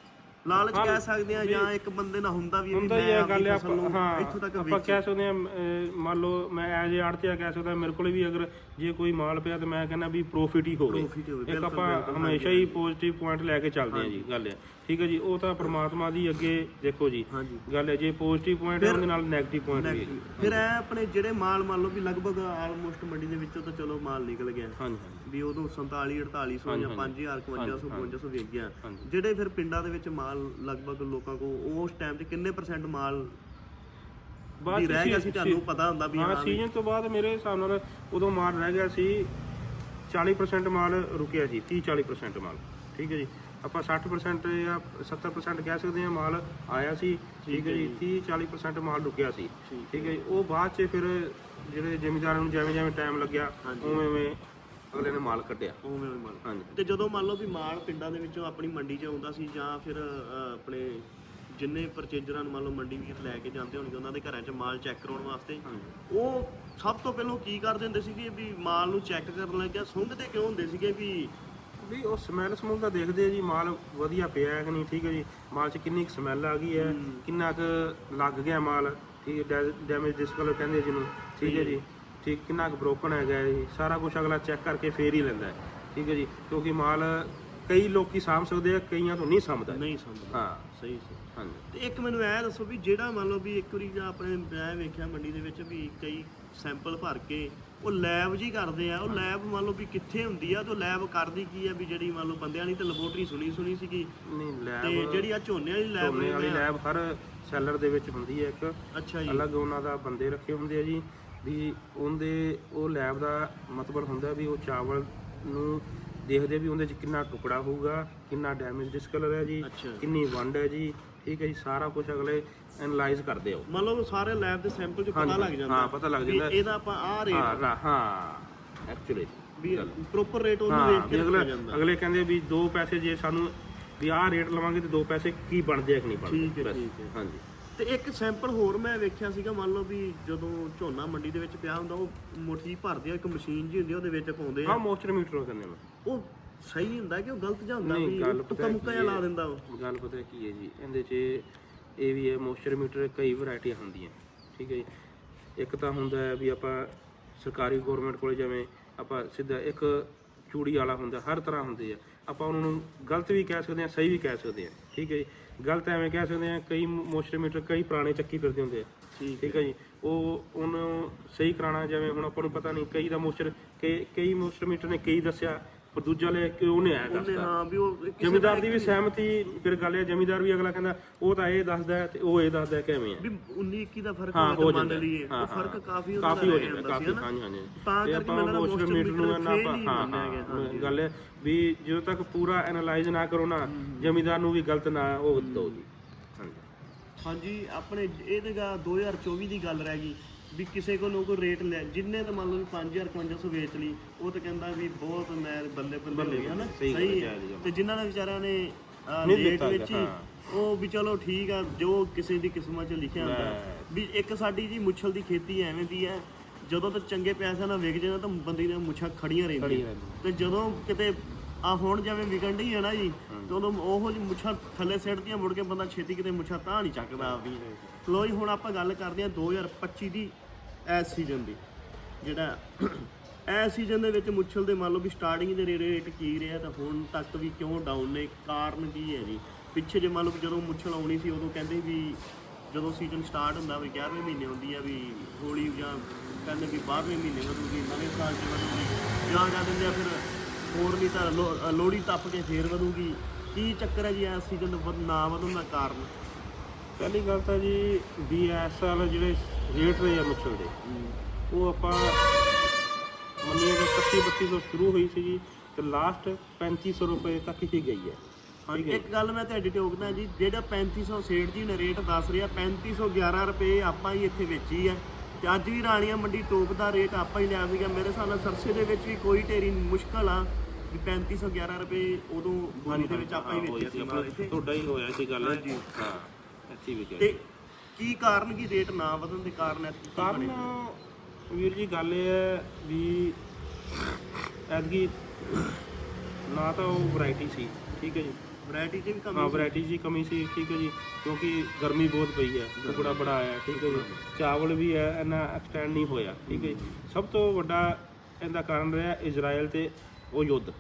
ਲਾਲਚ ਹਾਂ, ਕਹਿ ਸਕਦੇ ਆ ਜਾਂ ਇੱਕ ਬੰਦੇ ਨਾਲ ਹੁੰਦਾ ਵੀ ਇਹ ਹੁੰਦਾ ਹੀ ਇਹ ਗੱਲ ਹੈ ਆਪਾਂ ਹਾਂ ਇੱਥੋਂ ਤੱਕ ਆਪਾਂ ਵੇਚ। ਕਹਿ ਸਕਦੇ ਹਾਂ ਅਹ, ਮੰਨ ਲਓ ਮੈਂ ਐਜ ਏ ਆੜਤੀਆ ਕਹਿ ਸਕਦਾ ਮੇਰੇ ਕੋਲ ਵੀ ਅਗਰ ਜੇ ਕੋਈ ਮਾਲ ਪਿਆ ਤੇ ਮੈਂ ਕਹਿੰਦਾ ਵੀ ਪ੍ਰੋਫਿਟ ਹੀ ਹੋਵੇ। Profit ਹੀ ਹੋਵੇ, ਇੱਕ ਬਿਲਕੁਲ, ਆਪਾਂ ਬਿਲਕੁਲ, ਹਮੇਸ਼ਾ ਹੀ ਪੋਜ਼ਿਟਿਵ ਪੁਆਇੰਟ ਲੈ ਕੇ ਚੱਲਦੇ ਹਾਂ ਜੀ ਗੱਲ ਹੈ ਠੀਕ ਹੈ ਜੀ ਉਹ ਤਾਂ ਪ੍ਰਮਾਤਮਾ ਦੀ ਅੱਗੇ ਦੇਖੋ ਜੀ। ਹਾਂਜੀ। ਗੱਲ ਹੈ ਜੇ ਪੋਜ਼ਿਟਿਵ ਪੁਆਇੰਟ ਹੈ ਉਹਦੇ ਨਾਲ 네ਗੇਟਿਵ ਪੁਆਇੰਟ ਵੀ ਹੈ ਜੀ। ਫਿਰ ਐ ਆਪਣੇ ਜਿਹੜੇ ਮਾਲ ਮੰਨ ਲਓ ਵੀ ਲਗਭਗ ਆਲਮੋਸਟ ਮੰਡੀ ਦੇ ਵਿੱਚੋਂ ਤਾਂ ਚਲੋ ਮਾਲ ਨਿਕਲ ਗਿਆ। ਹਾਂਜੀ ਵੀ ਉਦੋਂ 47 4800 ਜਾਂ 5000 5500 5500 ਵੇਚ ਗਿਆ। ਜਿਹੜੇ ਫਿਰ ਪਿੰਡਾਂ ਦੇ ਵਿੱਚ ਮਾਲ ਲਗਭਗ ਲੋਕਾਂ ਕੋ ਉਸ ਟਾਈਮ ਤੇ ਕਿੰਨੇ ਪਰਸੈਂਟ ਮਾਲ ਬਾਅਦ ਰਹਿ ਗਿਆ ਸੀ- ਤੁਹਾਨੂੰ ਪਤਾ ਹੁੰਦਾ ਵੀ ਹਾਂ ਸੀਜ਼ਨ ਤੋਂ ਬਾਅਦ ਮੇਰੇ ਹਿਸਾਬ ਨਾਲ ਉਦੋਂ ਮਾਲ ਰਹਿ ਗਿਆ ਸੀ 40% ਮਾਲ ਰੁਕਿਆ ਸੀ 30 40% ਮਾਲ। ਠੀਕ ਹੈ ਜੀ। ਆਪਾਂ 60% ਜਾਂ 70% ਕਹਿ ਸਕਦੇ ਹਾਂ ਮਾਲ ਆਇਆ ਸੀ ਠੀਕ ਹੈ ਜੀ 30 40% ਮਾਲ ਰੁਕਿਆ ਸੀ। ਠੀਕ ਹੈ ਜੀ ਉਹ ਬਾਅਦ 'ਚ ਫਿਰ ਜਿਹੜੇ ਜ਼ਿਮੀਂਦਾਰਾਂ ਨੂੰ ਜਿਵੇਂ ਜਿਵੇਂ ਟਾਈਮ ਲੱਗਿਆ ਉਵੇਂ ਉਵੇਂ ਅਗਲੇ ਨੇ ਮਾਲ ਕੱਢਿਆ। ਉਵੇਂ ਉਵੇਂ ਮੰਨ ਹਾਂਜੀ। ਤੇ ਜਦੋਂ ਮੰਨ ਲਓ ਵੀ ਮਾਲ ਪਿੰਡਾਂ ਦੇ ਵਿੱਚੋਂ ਆਪਣੀ ਮੰਡੀ 'ਚ ਆਉਂਦਾ ਸੀ ਜਾਂ ਫਿਰ ਆਪਣੇ ਜਿੰਨੇ ਪਰਚੇਜਰਾਂ ਨੂੰ ਮੰਨ ਲਓ ਮੰਡੀ ਵੀਰ ਲੈ ਕੇ ਜਾਂਦੇ ਹੋਣਗੇ ਉਹਨਾਂ ਦੇ ਘਰਾਂ 'ਚ ਮਾਲ ਚੈੱਕ ਕਰਾਉਣ ਵਾਸਤੇ ਉਹ ਸਭ ਤੋਂ ਪਹਿਲਾਂ ਕੀ ਕਰਦੇ ਹੁੰਦੇ ਸੀਗੇ ਵੀ ਮਾਲ ਨੂੰ ਚੈੱਕ ਕਰਨ ਲੱਗਿਆ ਸੁੰਘਦੇ ਕਿਉਂ ਹੁੰਦੇ ਸੀਗੇ ਵੀ ਵੀ ਉਹ ਸਮੈਲ ਸਮੂਲ ਦਾ ਦੇਖਦੇ ਆ ਜੀ ਮਾਲ ਵਧੀਆ ਪਿਆ ਹੈ ਕਿ ਨਹੀਂ ਠੀਕ ਹੈ ਜੀ? ਮਾਲ 'ਚ ਕਿੰਨੀ ਕੁ ਸਮੈਲ ਆ ਗਈ ਹੈ ਕਿੰਨਾ ਕੁ ਲੱਗ ਗਿਆ ਮਾਲ ਠੀਕ ਹੈ ਡੈਮੇਜ ਡਿਸਕਲਰ ਕਹਿੰਦੇ ਜਿਹਨੂੰ ਠੀਕ ਹੈ ਜੀ? ਠੀਕ। ਕਿੰਨਾ ਕੁ ਬ੍ਰੋਕਨ ਹੈਗਾ ਜੀ? ਸਾਰਾ ਕੁਝ ਅਗਲਾ ਚੈੱਕ ਕਰਕੇ ਫੇਰ ਹੀ ਲੈਂਦਾ ਹੈ ਠੀਕ ਹੈ ਜੀ? ਕਿਉਂਕਿ ਮਾਲ ਕਈ ਲੋਕੀ ਸਾਂਭ ਸਕਦੇ ਆ ਕਈਆਂ ਤੋਂ ਨਹੀਂ ਸਮਝਦਾ ਨਹੀਂ ਸਮਝਦੇ ਹਾਂ। ਸਹੀ ਸੀ ਹਾਂਜੀ। ਤੇ ਇੱਕ ਮੈਨੂੰ ਇਹ ਦੱਸੋ ਵੀ ਜਿਹੜਾ ਮੰਨ ਲਓ ਵੀ ਇੱਕ ਵਾਰੀ ਜਾਂ ਆਪਣੇ ਮੈਂ ਵੇਖਿਆ ਮੰਡੀ ਦੇ ਵਿੱਚ ਵੀ ਕਈ ਸੈਂਪਲ ਭਰ ਕੇ ਉਹ ਲੈਬ ਜੀ ਕਰਦੇ ਆ ਉਹ ਲੈਬ ਮੰਨ ਲਓ ਵੀ ਕਿੱਥੇ ਹੁੰਦੀ ਆ ਤੇ ਲੈਬ ਕਰਦੀ ਕੀ ਆ ਵੀ ਜਿਹੜੀ ਮੰਨ ਲਓ ਬੰਦਿਆਂ ਨੇ ਤੇ ਲੈਬੋਰਟਰੀ ਸੁਣੀ ਸੁਣੀ ਸੀਗੀ? ਨਹੀਂ ਤੇ ਲੈਬ ਜਿਹੜੀ ਆ ਝੋਨੇ ਵਾਲੀ ਲੈਬ ਝੋਨੇ ਵਾਲੀ ਲੈਬ ਹਰ ਸੈਲਰ ਦੇ ਵਿੱਚ ਹੁੰਦੀ ਹੈ ਇੱਕ। ਅੱਛਾ ਜੀ। ਅਲੱਗ ਉਹਨਾਂ ਦਾ ਬੰਦੇ ਰੱਖੇ ਹੁੰਦੇ ਆ ਜੀ ਵੀ ਉਹਦੇ ਉਹ ਲੈਬ ਦਾ ਮਤਲਬ ਹੁੰਦਾ ਵੀ ਉਹ ਚਾਵਲ ਨੂੰ ਦੇਖਦੇ ਵੀ ਉਹਦੇ ਚ ਕਿੰਨਾ ਟੁਕੜਾ ਹੋਊਗਾ ਕਿੰਨਾ ਡੈਮੇਜ ਡਿਸਕਲਰ ਹੈ ਜੀ ਅੱਛਾ। ਕਿੰਨੀ ਵੰਡ ਹੈ ਜੀ। ਠੀਕ ਹੈ ਜੀ ਸਾਰਾ ਕੁਝ ਅਗਲੇ ਐਨਲਾਈਜ਼ ਕਰਦੇ ਆ ਉਹ। ਮੰਨ ਲਓ ਸਾਰੇ ਲੈਬ ਦੇ ਸੈਂਪਲ 'ਚ ਪਤਾ ਹਾਂਜੀ, ਲੱਗ ਜਾਂਦਾ। ਹਾਂ, ਪਤਾ ਲੱਗ ਵੀ ਜਾਂਦਾ। ਇਹਦਾ ਆਪਾਂ ਆਹ ਰੇਟ ਹਾਂ ਰਾ- ਹਾਂ ਐਕਚੁਅਲੀ ਵੀ ਪ੍ਰੋਪਰ ਰੇਟ ਉਹਨੂੰ ਹਾਂ ਵੇਖ ਕੇ ਵੀ ਰੱਖਿਆ ਅਗਲੇ ਜਾਂਦਾ। ਅਗਲੇ ਕਹਿੰਦੇ ਵੀ ਦੋ ਪੈਸੇ ਜੇ ਸਾਨੂੰ ਵੀ ਆਹ ਰੇਟ ਲਵਾਂਗੇ ਤੇ ਦੋ ਪੈਸੇ ਕੀ ਬਣਦੇ ਆ ਕਿ ਨਹੀਂ ਬਣਦੇ? ਠੀਕ ਹੈ, ਬਸ। ਠੀਕ ਹੈ। ਹਾਂਜੀ। ਤੇ ਇੱਕ ਸੈਂਪਲ ਹੋਰ ਮੈਂ ਵੇਖਿਆ ਸੀਗਾ ਮੰਨ ਲਓ ਵੀ ਜਦੋਂ ਝੋਨਾ ਮੰਡੀ ਦੇ ਵਿੱਚ ਪਿਆ ਹੁੰਦਾ ਉਹ ਮੁੱਠੀ ਭਰਦੇ ਆ ਇੱਕ ਮਸ਼ੀਨ ਜੀ ਹੁੰਦੀ ਆ ਉਹਦੇ ਵਿੱਚ ਪਾਉਂਦੇ ਆ। ਹਾਂ ਮੋਇਸਚਰ ਮੀਟਰ ਕਹਿੰਦੇ ਨੇ ਉਹ ਸਹੀ ਹੁੰਦਾ ਕਿ ਉਹ ਗਲਤ ਜਾਂ ਹੁੰਦਾ ਨਹੀਂ, ਵੀ ਗੱਲ ਪਤਾ ਤੁੱਕਾ ਮੁੱਕਾ ਜਿਹਾ ਕੀ ਲਾ ਹੈ? ਦਿੰਦਾ ਉਹ। ਗੱਲ ਪਤਾ ਕੀ ਹੈ ਜੀ ਇਹਦੇ 'ਚ ਇਹ ਵੀ ਹੈ ਮੋਇਸਚਰ ਮੀਟਰ ਕਈ ਵੈਰਾਈਟੀਆਂ ਹੁੰਦੀਆਂ ਠੀਕ ਹੈ ਜੀ। ਇੱਕ ਤਾਂ ਹੁੰਦਾ ਹੈ ਵੀ ਆਪਾਂ ਸਰਕਾਰੀ ਗਵਰਨਮੈਂਟ ਕੋਲੇ ਜਿਵੇਂ ਆਪਾਂ ਸਿੱਧਾ ਇੱਕ ਚੂੜੀ ਵਾਲਾ ਹੁੰਦਾ ਹਰ ਤਰ੍ਹਾਂ ਹੁੰਦੇ ਆ। ਆਪਾਂ ਉਹਨਾਂ ਨੂੰ ਗਲਤ ਵੀ ਕਹਿ ਸਕਦੇ ਆ ਸਹੀ ਵੀ ਕਹਿ ਸਕਦੇ ਆ ਠੀਕ ਹੈ ਜੀ। ਗਲਤ ਐਵੇਂ ਕਹਿ ਸਕਦੇ ਆ ਕਈ ਮੋਇਸਚਰ ਮੀਟਰ ਕਈ ਪੁਰਾਣੇ ਚੱਕੀ ਫਿਰਦੇ ਹੁੰਦੇ ਆ ਠੀਕ ਹੈ ਜੀ। ਉਹ ਉਹਨੂੰ ਸਹੀ ਕਰਾਉਣਾ ਜਿਵੇਂ ਹੁਣ ਆਪਾਂ ਨੂੰ ਪਤਾ ਨਹੀਂ ਕਈ ਦਾ ਮੋਇਸਚਰ ਕਈ ਕਈ ਮੋਇਸਚਰ ਮੀਟਰ ਨੇ ਕਈ ਦੱਸਿਆ ਪਰ ਦੂਜਾ ਲੈ ਕੇ ਉਹਨੇ ਆਇਆ ਉਹਨੇ ਹਾਂ ਵੀ ਉਹ ਕਿਸੇ ਜ਼ਮੀਂਦਾਰ ਦੀ ਵੀ ਸਹਿਮਤੀ ਫਿਰ ਗੱਲ ਹੈ ਜ਼ਮੀਂਦਾਰ ਵੀ ਅਗਲਾ ਕਹਿੰਦਾ ਉਹ ਤਾਂ ਇਹ ਦੱਸਦਾ ਹੈ ਤੇ ਉਹ ਇਹ ਦੱਸਦਾ ਹੈ ਕਿਵੇਂ ਹੈ। ਵੀ 19 21 ਦਾ ਫ਼ਰਕ ਹਾਂ ਹੋ ਜਾਂਦਾ ਲਈਏ। ਹਾਂ ਉਹ ਫ਼ਰਕ। ਕਾਫੀ ਉਹਦਾ ਕਾਫੀ ਹੋ ਰਹਿ ਜਾਂਦਾ ਸੀ, ਕਾਫੀ ਹਨਾ? ਹਾਂਜੀ ਹਾਂਜੀ। ਤਾਂ ਤੇ ਕਰਕੇ ਆਪਾਂ ਮੈਨੂੰ moisture meter ਨੂੰ ਨਾ ਆਪਾਂ ਹੀ ਹਾਂ। ਗੱਲ ਹੈ ਵੀ ਜਦੋਂ ਤੱਕ ਪੂਰਾ ਐਨਾਲਾਈਜ਼ ਨਾ ਕਰੋ ਨਾ ਜ਼ਮੀਂਦਾਰ ਨੂੰ ਵੀ ਗਲਤ ਨਾ ਉਹ ਦੋ ਜੀ। ਹਾਂਜੀ। ਹਾਂਜੀ ਆਪਣੇ ਇਹਦੇ ਗਾ 2024 ਦੀ ਗੱਲ ਰਹਿ ਗਈ। ਵੀ ਕਿਸੇ ਕੋਲੋਂ ਕੋਈ ਰੇਟ ਲੈ ਜਿੰਨੇ ਤਾਂ ਮੰਨ ਲਓ ਵੀ 5000 5500 ਵੇਚ ਲਈ ਉਹ ਤਾਂ ਕਹਿੰਦਾ ਵੀ ਬਹੁਤ ਮੈਂ ਬੱਲੇ ਬੱਲੇ ਹੋ ਗਿਆ ਨਾ ਸਹੀ ਹੈ, ਹੈ। ਤੇ ਜਿਨ੍ਹਾਂ ਨੇ ਵਿਚਾਰਿਆਂ ਨੇ ਅਹ, ਨਹੀਂ ਰੇਟ ਦਿੱਤਾ ਵਿੱਚ ਹੀ ਹਾਂ। ਉਹ ਵੀ ਚਲੋ ਠੀਕ ਆ ਜੋ ਕਿਸੇ ਦੀ ਕਿਸਮਤ 'ਚ ਲਿਖਿਆ ਹੁੰਦਾ ਲੈ। ਵੀ ਇੱਕ ਸਾਡੀ ਜੀ ਮੁੱਛਲ ਦੀ ਖੇਤੀ ਐਵੇਂ ਦੀ ਹੈ ਜਦੋਂ ਤੱਕ ਚੰਗੇ ਪੈਸਿਆਂ ਨਾਲ ਵਿਕ ਜਾਂਦਾ ਤਾਂ ਬੰਦੇ ਦੀਆਂ ਮੁੱਛਾਂ ਖੜੀਆਂ ਰਹਿੰਦੀਆਂ ਖੜੀਆਂ ਰਹਿੰਦੀਆਂ। ਤੇ ਜਦੋਂ ਕਿਤੇ ਆ ਹੁਣ ਜਿਵੇਂ ਵਿਕਣ ਡਈ ਹੈ ਨਾ ਜੀ ਤੇ ਉਦੋਂ ਉਹੋ ਜਿਹੀ ਮੁੱਛਾਂ ਥੱਲੇ ਸਿੱਟਦੀਆਂ ਮੁੜ ਕੇ ਬੰਦਾ ਛੇਤੀ ਕਿਤੇ ਮੁੱਛਾਂ ਤਾਂ ਨਹੀਂ ਚੱਕਦਾ ਆਪਦੀ ਲੋ ਜੀ ਹੁਣ ਆਪਾਂ ਗੱਲ ਕਰਦੇ ਹਾਂ 2025 ਦੀ ਐਸ ਸੀਜ਼ਨ ਦੀ। ਜਿਹੜਾ ਐਸ ਸੀਜ਼ਨ ਦੇ ਵਿੱਚ ਮੁੱਛਲ ਦੇ ਮੰਨ ਲਓ ਵੀ ਸਟਾਰਟਿੰਗ ਦੇ ਰੇਟ ਕੀ ਰਿਹਾ ਤਾਂ ਹੁਣ ਤੱਕ ਵੀ ਕਿਉਂ ਡਾਊਨ ਨੇ? ਕਾਰਨ ਕੀ ਹੈ ਜੀ? ਪਿੱਛੇ ਜੇ ਮੰਨ ਲਓ ਜਦੋਂ ਮੁੱਛਲ ਆਉਣੀ ਸੀ ਉਦੋਂ ਕਹਿੰਦੇ ਵੀ ਜਦੋਂ ਸੀਜ਼ਨ ਸਟਾਰਟ ਹੁੰਦਾ ਵੀ 11ਵੇਂ ਮਹੀਨੇ ਹੁੰਦੀ ਆ ਵੀ ਹੋਲੀ ਜਾਂ ਕਹਿੰਦੇ ਵੀ 12ਵੇਂ ਮਹੀਨੇ ਵਧੂਗੀ ਨਵੇਂ ਸਾਲ 'ਚ ਵਧੂਗੀ ਜਾਂ ਜਾਂ ਦਿੰਦੇ ਆ ਫਿਰ ਹੋਰ ਨਹੀਂ ਤਾਂ ਲੋ- ਅ, ਲੋਹੜੀ ਟੱਪ ਕੇ ਫੇਰ ਵਧੂਗੀ। ਕੀ ਚੱਕਰ ਹੈ ਜੀ ਇਸ ਸੀਜ਼ਨ ਨਾ ਵਧਣ ਦਾ ਕਾਰਨ? ਪਹਿਲੀ ਗੱਲ ਤਾਂ ਜੀ ਸਾਲ ਜਿਹੜੇ ਰੇਟ ਰਹੇ ਆ ਮੁੱਛਲ ਦੇ ਉਹ ਆਪਾਂ ਮੰਨੀਏ ਕਿ 31 3200 ਸ਼ੁਰੂ ਹੋਈ ਸੀ ਜੀ ਤੇ ਲਾਸਟ 3500 ਰੁਪਏ ਤੱਕ ਹੀ ਗਈ ਹੈ। ਇੱਕ ਗੱਲ ਮੈਂ ਤੁਹਾਡੀ ਟੋਕਦਾ ਜੀ ਜਿਹੜਾ 3500 ਸੇਠ ਜੀ ਨੇ ਰੇਟ ਦੱਸ ਰਿਹਾ 3511 ਰੁਪਏ ਆਪਾਂ ਹੀ ਇੱਥੇ ਵੇਚੀ ਆ ਤੇ ਅੱਜ ਵੀ ਰਾਣੀਆਂ ਮੰਡੀ ਟੋਪ ਦਾ ਰੇਟ ਆਪਾਂ ਹੀ ਲਿਆ ਸੀਗਾ। ਮੇਰੇ ਹਿਸਾਬ ਨਾਲ ਸਰਸੇ ਦੇ ਵਿੱਚ ਵੀ ਕੋਈ ਢੇਰੀ ਮੁਸ਼ਕਲ ਆ ਵੀ 3511 ਰੁਪਏ ਉਦੋਂ ਬੋਰੀ ਦੇ ਵਿੱਚ ਆਪਾਂ ਹੀ ਵੇਚਿਆ ਸੀ ਤੁਹਾਡਾ ਹੀ ਹੋਇਆ ਸੀ ਗੱਲ। ਹਾਂਜੀ। ਹਾਂ। ਤੇ ਕੀ ਕਾਰਨ ਕੀ ਰੇਟ ਨਾ ਵਧਣ ਦੇ ਕਾਰਨ ਹੈ ਕਾਰਨ? ਵੀਰ ਜੀ ਗੱਲ ਇਹ ਹੈ ਵੀ ਐਤਕੀ ਨਾ ਤਾਂ ਉਹ ਵੈਰਾਈਟੀ ਸੀ ਠੀਕ ਹੈ ਜੀ। ਵੈਰਾਈਟੀ 'ਚ ਵੀ ਹਾਂ ਕਮੀ ਸੀ। ਵੈਰਾਈਟੀ ਦੀ ਕਮੀ ਸੀ ਠੀਕ ਹੈ ਜੀ। ਕਿਉਂਕਿ ਗਰਮੀ ਬਹੁਤ ਪਈ ਹੈ ਟੁਕੜਾ ਬੜਾ ਆਇਆ ਠੀਕ ਹੈ ਜੀ। ਚਾਵਲ ਵੀ ਹੈ ਇੰਨਾ ਐਕਸਟੈਂਡ ਨਹੀਂ ਹੋਇਆ ਠੀਕ ਹੈ ਜੀ। ਸਭ ਤੋਂ ਵੱਡਾ ਇਹਦਾ ਕਾਰਨ ਰਿਹਾ ਇਜ਼ਰਾਈਲ ਤੇ ਉਹ ਯੁੱਧ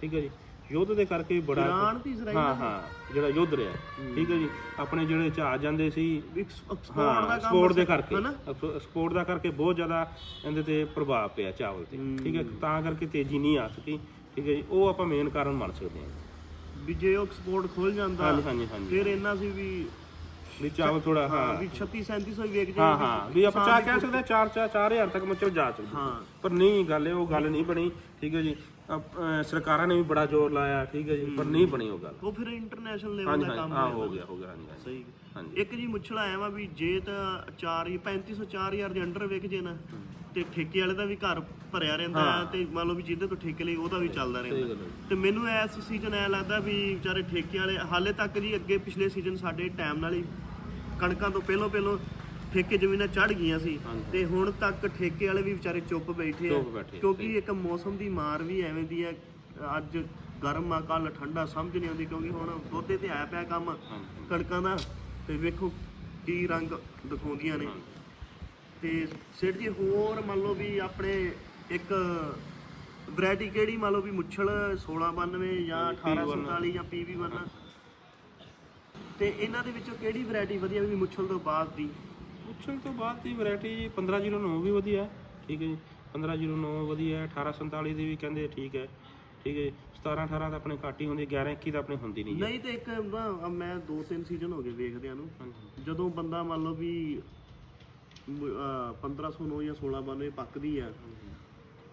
ਠੀਕ ਹੈ ਜੀ। ਯੁੱਧ ਦੇ ਕਰਕੇ ਬੜਾ ਇਰਾਨ ਤੇ ਇਜ਼ਰਾਈਲ ਹਾਂ ਹਾਂ ਜਿਹੜਾ ਯੁੱਧ ਰਿਹਾ। ਠੀਕ ਹੈ ਜੀ। ਆਪਣੇ ਜਿਹੜੇ ਜਹਾਜ਼ ਜਾਂਦੇ ਸੀ ਐਕਸਪੋਰਟ ਦਾ ਕੰਮ ਸਪੋਰਟ ਦੇ ਸੀ, ਕਰਕੇ। ਹਨਾ? ਸਪੋਰਟ ਦਾ ਕਰਕੇ ਬਹੁਤ ਜ਼ਿਆਦਾ ਇਹਦੇ ਤੇ ਪ੍ਰਭਾਵ ਪਿਆ ਚਾਵਲ ਤੇ। ਠੀਕ ਹੈ ਤਾਂ ਕਰਕੇ ਤੇਜ਼ੀ ਨਹੀਂ ਆ ਸਕੀ। ਠੀਕ ਹੈ ਜੀ ਉਹ ਆਪਾਂ ਮੇਨ ਕਾਰਨ ਮੰਨ ਸਕਦੇ ਹਾਂ। ਵੀ ਜੇ ਉਹ ਐਕਸਪੋਰਟ ਖੁੱਲ ਜਾਂਦਾ ਹਾਂਜੀ ਹਾਂਜੀ ਹਾਂਜੀ। ਫਿਰ ਇੰਨਾ ਸੀ ਵੀ ਵੀ ਚਾਵਲ ਥੋੜਾ ਹਾਂ ਵੀ 36 3700 ਵੇਚ ਜੇ ਹਾਂ ਹਾਂ ਵੀ ਆਪਾਂ ਚਾਹ ਕਹਿ ਸਕਦੇ ਹਾਂ 4 4 4000 ਤੱਕ ਮੱਚਲ ਜਾ ਸਕਦੀ। ਹਾਂ। ਪਰ ਨਹੀਂ ਗੱਲ ਇਹ ਉਹ ਗੱਲ ਨਹੀਂ ਬਣੀ। ਠੀਕ ਹੈ ਜੀ ਅਹ ਸਰਕਾਰਾਂ ਨੇ ਵੀ ਬੜਾ ਜ਼ੋਰ ਲਾਇਆ ਠੀਕ ਹੈ ਜੀ ਪਰ ਨਹੀਂ ਬਣੀ ਉਹ ਗੱਲ। ਉਹ ਫਿਰ ਇੰਟਰਨੈਸ਼ਨਲ ਲੈਵਲ ਹਾਂਜੀ ਦਾ ਹਾਂਜੀ ਕੰਮ ਹਾਂ ਗਿਆ ਹੋ ਗਿਆ ਹਾਂਜੀ ਹਾਂਜੀ। ਸਹੀ। ਹਾਂਜੀ। ਇੱਕ ਜੀ ਮੁੱਛਲ ਆਇਆ ਵਾ ਵੀ ਜੇ ਤਾਂ 4 3500 4000 ਦੇ ਅੰਡਰ ਵਿਕ ਜੇ ਨਾ ਤੇ ਠੇਕੇ ਵਾਲੇ ਦਾ ਵੀ ਘਰ ਭਰਿਆ ਰਹਿੰਦਾ ਹੈ। ਤੇ ਮੰਨ ਲਓ ਵੀ ਜਿਹਦੇ ਤੋਂ ਠੇਕੇ ਲਈ ਉਹਦਾ ਵੀ ਚੱਲਦਾ ਸਹੀ ਰਹਿੰਦਾ। ਹੈ। ਤੇ ਮੈਨੂੰ ਇਸ ਸੀਜ਼ਨ ਐ ਲੱਗਦਾ ਵੀ ਵਿਚਾਰੇ ਠੇਕੇ ਵਾਲੇ ਹਾਲੇ ਤੱਕ ਜੀ ਅੱਗੇ ਪਿਛਲੇ ਸੀਜ਼ਨ ਸਾਡੇ ਟਾਈਮ ਨਾਲ ਹੀ ਕਣਕਾਂ ਤੋਂ ਪਹਿਲਾਂ ਪਹਿਲਾਂ ਠੇਕੇ ਜ਼ਮੀਨਾਂ ਚੜ ਗਈਆਂ ਸੀ ਤੇ ਹੁਣ ਤੱਕ ਠੇਕੇ ਵਾਲੇ ਵੀ ਵਿਚਾਰੇ ਚੁੱਪ ਬੈਠੇ ਆ। ਕਿਉਂਕਿ ਇੱਕ ਮੌਸਮ ਦੀ ਮਾਰ ਵੀ ਐਵੇਂ ਦੀ ਹੈ ਅੱਜ ਗਰਮ ਆ ਕੱਲ ਠੰਡਾ ਸਮਝ ਨਹੀਂ ਆਉਂਦੀ ਕਿਉਂਕਿ ਹੁਣ ਦੋਦੇ ਤੇ ਆਇਆ ਪਿਆ ਕੰਮ ਕਣਕਾਂ ਦਾ ਤੇ ਵੇਖੋ ਕੀ ਰੰਗ ਦਿਖਾਉਂਦੀਆਂ ਨੇ। ਤੇ ਸਿਰ ਜੀ ਹੋਰ ਮੰਨ ਲਓ ਵੀ ਆਪਣੇ ਇੱਕ ਵੈਰਾਈਟੀ ਕਿਹੜੀ ਮੰਨ ਲਓ ਵੀ ਮੁੱਛਲ 1692 ਜਾਂ 1847 ਜਾਂ PV1 ਤੇ ਇਹਨਾਂ ਦੇ ਵਿੱਚੋਂ ਕਿਹੜੀ ਵੈਰਾਈਟੀ ਵਧੀਆ ਵੀ ਮੁੱਛਲ ਤੋਂ ਬਾਅਦ ਦੀ? ਪੁੱਛਣ ਤੋਂ ਬਾਅਦ ਦੀ ਵੈਰਾਈਟੀ ਜੀ 1509 ਵੀ ਵਧੀਆ ਠੀਕ ਹੈ ਜੀ। 1509 ਵਧੀਆ ਹੈ, 1847 ਦੀ ਵੀ ਕਹਿੰਦੇ ਠੀਕ ਹੈ ਠੀਕ ਹੈ ਜੀ। 17 18 ਤਾਂ ਆਪਣੇ ਘੱਟ ਹੀ ਹੁੰਦੀ 11 21 ਤਾਂ ਆਪਣੇ ਹੁੰਦੀ ਨਹੀਂ ਨਹੀਂ ਤੇ ਇੱਕ ਨਾ ਮੈਂ ਦੋ ਤਿੰਨ ਸੀਜ਼ਨ ਹੋ ਗਏ ਵੇਖਦਿਆਂ ਨੂੰ। ਹਾਂਜੀ। ਜਦੋਂ ਬੰਦਾ ਮੰਨ ਲਓ ਵੀ ਮ- ਅਹ 1509 ਜਾਂ 1692 ਪੱਕਦੀ ਆ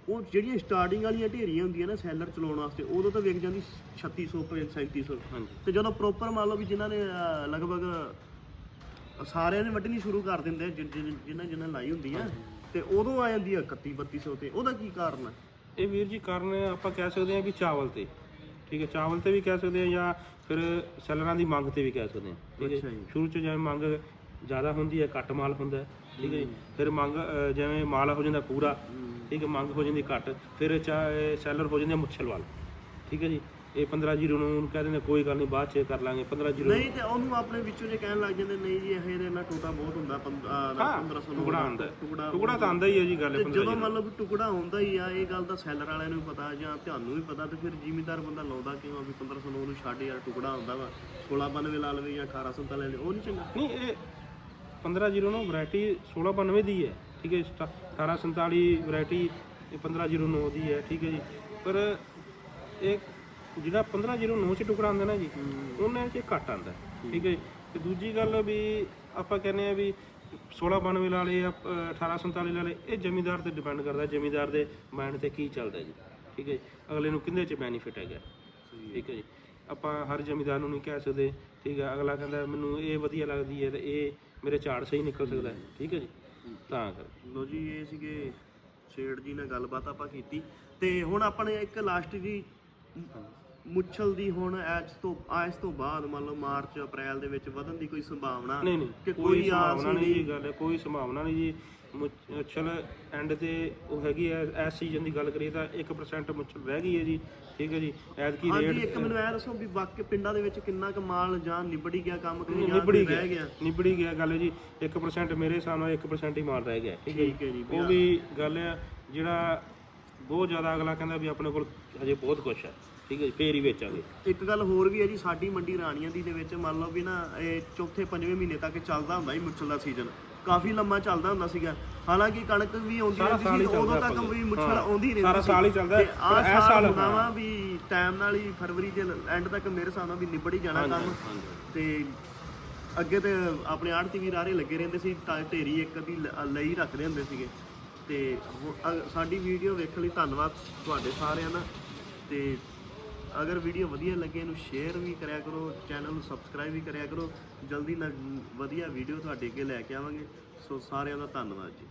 ਉਹ ਜਿਹੜੀਆਂ ਸਟਾਰਟਿੰਗ ਵਾਲੀਆਂ ਢੇਰੀਆਂ ਹੁੰਦੀਆਂ ਨਾ ਸੈਲਰ ਚਲਾਉਣ ਵਾਸਤੇ ਉਦੋਂ ਤਾਂ ਵਿਕ ਜਾਂਦੀ 3600 3700 ਹਾਂਜੀ। ਤੇ ਜਦੋਂ ਪ੍ਰੋਪਰ ਮੰਨ ਲਓ ਵੀ ਜਿਨ੍ਹਾਂ ਨੇ ਅਹ, ਲਗਭਗ ਸਾਰਿਆਂ ਨੇ ਵੱਢਣੀ ਸ਼ੁਰੂ ਕਰ ਦਿੰਦੇ ਆ ਜਿ- ਜਿ- ਜਿਨ੍ਹਾਂ ਜਿਨ੍ਹਾਂ ਲਾਈ ਹੁੰਦੀ ਆ। ਤੇ ਉਦੋਂ ਆ ਜਾਂਦੀ ਆ 31 3200 ਤੇ। ਉਹਦਾ ਕੀ ਕਾਰਨ ਆ? ਇਹ ਵੀਰ ਜੀ ਕਾਰਨ ਆਪਾਂ ਕਹਿ ਸਕਦੇ ਹਾਂ ਵੀ ਚਾਵਲ ਤੇ। ਠੀਕ ਹੈ ਚਾਵਲ ਤੇ ਵੀ ਕਹਿ ਸਕਦੇ ਹਾਂ ਜਾਂ ਫਿਰ ਸੈਲਰਾਂ ਦੀ ਮੰਗ ਤੇ ਵੀ ਕਹਿ ਸਕਦੇ ਹਾਂ ਠੀਕ ਹੈ ਅੱਛਾ ਜੀ। ਸ਼ੁਰੂ ਚ ਜਿਵੇਂ ਮੰਗ ਜ਼ਿਆਦਾ ਹੁੰਦੀ ਹੈ ਘੱਟ ਮਾਲ ਹੁੰਦਾ ਹੈ, ਠੀਕ ਹੈ ਜੀ। ਫਿਰ ਮੰਗ ਜਿਵੇਂ ਮਾਲ ਹੋ ਜਾਂਦਾ ਪੂਰਾ ਠੀਕ ਹੈ ਮੰਗ ਹੋ ਜਾਂਦੀ ਘੱਟ। ਫਿਰ ਚਾਹੇ ਸੈਲਰ ਹੋ ਜਾਂਦੇ ਮੁੱਛਲ ਵਾਲ ਠੀਕ ਹੈ ਜੀ। ਇਹ 15 ਜੀਰੋ ਨੂੰ ਉਹਨੂੰ ਕਹਿ ਦਿੰਦੇ ਕੋਈ ਗੱਲ ਨਹੀਂ ਬਾਅਦ ਚ ਕਰ ਲਾਂਗੇ 15 ਜੀਰੋ ਨਹੀਂ ਤੇ ਉਹਨੂੰ ਆਪਣੇ ਵਿੱਚੋਂ ਜੇ ਕਹਿਣ ਲੱਗ ਜਾਂਦੇ ਨਹੀਂ ਜੀ ਇਹ ਇਹਦੇ ਨਾਲ ਟੋਟਾ ਬਹੁਤ ਹੁੰਦਾ 1500 ਟੁਕੜਾ ਆਉਂਦਾ ਟੁਕੜਾ ਟੁਕੜਾ ਤਾਂ ਆਂਦਾ ਹੀ ਹੈ ਜੀ ਗੱਲ ਤੇ 15 ਜਦੋਂ ਮੰਨ ਲਓ ਵੀ ਟੁਕੜਾ ਹੁੰਦਾ ਹੀ ਆ ਇਹ ਗੱਲ ਤਾਂ ਸੈਲਰ ਵਾਲਿਆਂ ਨੂੰ ਵੀ ਪਤਾ ਜਾਂ ਤੁਹਾਨੂੰ ਵੀ ਪਤਾ ਤੇ ਫਿਰ ਜ਼ਿਮੀਦਾਰ ਬੰਦਾ ਲਾਉਂਦਾ ਕਿਉਂ ਆ ਵੀ 1509 ਨੂੰ ਛੱਡ ਯਾਰ ਟੁਕੜਾ ਹੁੰਦਾ ਵਾ। 1692 ਲਾ ਲਵੇ ਜਾਂ 1847 ਲੈ ਲਵੇ ਉਹ ਨਹੀਂ ਚੰਗਾ। ਨਹੀਂ ਇਹ 15 ਜੀਰੋ ਨੂੰ ਵੈਰਾਈਟੀ 1692 ਦੀ ਹੈ ਠੀਕ ਹੈ ਜੀ, ਸਤਾ- 1847 ਵੈਰਾਈਟੀ ਇਹ 15 ਜੀਰੋ ਨੌ ਦੀ ਹੈ ਠੀਕ ਹੈ ਜੀ। ਪਰ ਇਹ ਜਿਹੜਾ 15 ਜੀਰੋ ਨੌ ਚ ਟੁਕੜਾ ਆਉਂਦਾ ਨਾ ਜੀ ਉਹਨਾਂ ਚ ਘੱਟ ਆਉਂਦਾ। ਠੀਕ ਹੈ ਜੀ। ਤੇ ਦੂਜੀ ਗੱਲ ਵੀ ਆਪਾਂ ਕਹਿੰਦੇ ਆ ਵੀ 1692 ਵਾਲੇ ਜਾਂ 1847 ਵਾਲੇ ਇਹ ਜ਼ਮੀਂਦਾਰ ਤੇ ਡਿਪੈਂਡ ਕਰਦਾ ਜ਼ਮੀਂਦਾਰ ਦੇ ਮਾਈਂਡ ਤੇ ਕੀ ਚੱਲਦਾ ਜੀ। ਠੀਕ ਹੈ ਜੀ। ਅਗਲੇ ਨੂੰ ਕਿੰਦੇ ਚ ਬੈਨੀਫਿਟ ਹੈਗਾ? ਠੀਕ ਹੈ ਜੀ? ਆਪਾਂ ਹਰ ਜ਼ਮੀਂਦਾਰ ਨੂੰ ਨਹੀਂ ਕਹਿ ਸਕਦੇ ਠੀਕ ਹੈ ਅਗਲਾ ਕਹਿੰਦਾ ਮੈਨੂੰ ਇਹ ਵਧੀਆ ਲੱਗਦੀ ਹੈ ਤੇ ਇਹ ਮੇਰੇ ਝਾੜ ਸਹੀ ਨਿਕਲ ਸਕਦਾ ਹੈ। ਠੀਕ ਹੈ ਜੀ? ਤਾਂ ਕਰ ਲੋ ਜੀ ਇਹ ਸੀਗੇ ਸ਼ੇਡ ਜੀ ਨਾਲ ਗੱਲਬਾਤ ਆਪਾਂ ਕੀਤੀ। ਤੇ ਹੁਣ ਆਪਣੇ ਇੱਕ ਲਾਸਟ ਜੀ ਮੁੱਛਲ ਦੀ ਹੁਣ ਐਜ ਤੋਂ ਐਸ ਤੋਂ ਬਾਅਦ ਮੰਨ ਲਓ ਮਾਰਚ ਅਪ੍ਰੈਲ ਦੇ ਵਿੱਚ ਵਧਣ ਦੀ ਕੋਈ ਸੰਭਾਵਨਾ ਨਹੀਂ ਨਹੀਂ ਕਿ ਕੋਈ ਆਸ ਸੰਭਾਵਨਾ ਨਹੀਂ ਜੀ ਗੱਲ ਹੈ ਕੋਈ ਸੰਭਾਵਨਾ ਨਹੀਂ ਜੀ। ਮੁੱਛਲ ਐਂਡ ਤੇ ਉਹ ਹੈਗੀ ਹੈ ਇਸ ਸੀਜ਼ਨ ਦੀ ਗੱਲ ਕਰੀਏ ਤਾਂ 1% ਮੁੱਛਲ ਰਹਿ ਗਈ ਹੈ ਜੀ ਠੀਕ ਹੈ ਜੀ ਐਤਕੀ ਹਾਂਜੀ ਰੇਟ ਇੱਕ ਮੈਨੂੰ ਇਹ ਦੱਸੋ ਵੀ ਬਾਕੀ ਪਿੰਡਾਂ ਦੇ ਵਿੱਚ ਕਿੰਨਾ ਕੁ ਮਾਲ ਜਾਂ ਨਿਬੜੀ ਗਿਆ ਕੰਮ ਕਿ ਜਾਂ ਨਿਬੜੀ ਰਹਿ ਗਿਆ ਗਿਆ? ਨਿਬੜੀ ਗਿਆ ਗੱਲ ਹੈ ਜੀ 1% ਮੇਰੇ ਹਿਸਾਬ ਨਾਲ 1% ਹੀ ਮਾਲ ਰਹਿ ਗਿਆ ਠੀਕ ਹੈ ਠੀਕ ਹੈ ਜੀ ਉਹ ਵੀ ਗੱਲ ਹੈ ਜਿਹੜਾ ਬਹੁਤ ਜ਼ਿਆਦਾ ਅਗਲਾ ਕਹਿੰਦਾ ਵੀ ਆਪਣੇ ਕੋਲ ਹਜੇ ਬਹੁਤ ਕੁਛ ਹੈ। ਠੀਕ ਹੈ ਜੀ ਫੇਰ ਹੀ ਵੇਚਾਂਗੇ। ਇੱਕ ਗੱਲ ਹੋਰ ਵੀ ਹੈ ਜੀ ਸਾਡੀ ਮੰਡੀ ਰਾਣੀਆਂ ਦੀ ਦੇ ਵਿੱਚ ਮੰਨ ਲਓ ਵੀ ਨਾ ਇਹ ਚੌਥੇ ਪੰਜਵੇਂ ਮਹੀਨੇ ਤੱਕ ਚੱਲਦਾ ਹੁੰਦਾ ਸੀ ਮੁੱਛਲ ਦਾ ਸੀਜ਼ਨ ਕਾਫੀ ਲੰਮਾ ਚੱਲਦਾ ਹੁੰਦਾ ਸੀਗਾ। ਹਾਲਾਂਕਿ ਕਣਕ ਵੀ ਆਉਂਦੀ ਸਾਰਾ ਰਹਿੰਦੀ ਸੀ ਚੱਲਦਾ ਉਦੋਂ ਤੱਕ ਆਪਾਂ ਵੀ ਮੁੱਛਲ ਆਉਂਦੀ ਰਹਿੰਦੀ ਸਾਰਾ ਸਾਲ ਹੀ ਚੱਲਦਾ ਹੈ, ਤੇ ਪਰ ਇਸ ਸਾਲ ਸਾਲ ਵਾ ਵੀ ਟਾਈਮ ਨਾਲ ਹੀ ਫਰਵਰੀ ਦੇ ਐਂਡ ਤੱਕ ਮੇਰੇ ਹਿਸਾਬ ਨਾਲ ਵੀ ਨਿਬੜ ਹੀ ਜਾਣਾ ਕੰਮ। ਤੇ ਅੱਗੇ ਤੇ ਆਪਣੇ ਆੜਤੀ ਵੀ ਰਾਰੇ ਲੱਗੇ ਰਹਿੰਦੇ ਸੀ ਤਾਂ ਢੇਰੀ ਇੱਕ ਲ- ਲਈ ਰੱਖਦੇ ਹੁੰਦੇ ਸੀਗੇ। ਤੇ ਹੁਣ ਅ- ਸਾਡੀ ਵੀਡੀਓ ਵੇਖਣ ਲਈ ਧੰਨਵਾਦ ਤੁਹਾਡੇ ਸਾਰਿਆਂ ਦਾ। ਤੇ ਅਗਰ ਵੀਡੀਓ ਵਧੀਆ ਲੱਗੇ, ਇਹਨੂੰ ਸ਼ੇਅਰ ਵੀ ਕਰਿਆ ਕਰੋ ਚੈਨਲ ਨੂੰ ਸਬਸਕ੍ਰਾਈਬ ਵੀ ਕਰਿਆ ਕਰੋ। ਜਲਦੀ ਨਾਲ ਵਧੀਆ ਵੀਡੀਓ ਤੁਹਾਡੇ ਅੱਗੇ ਲੈ ਕੇ ਆਵਾਂਗੇ। ਸੋ ਸਾਰਿਆਂ ਦਾ ਧੰਨਵਾਦ ਜੀ।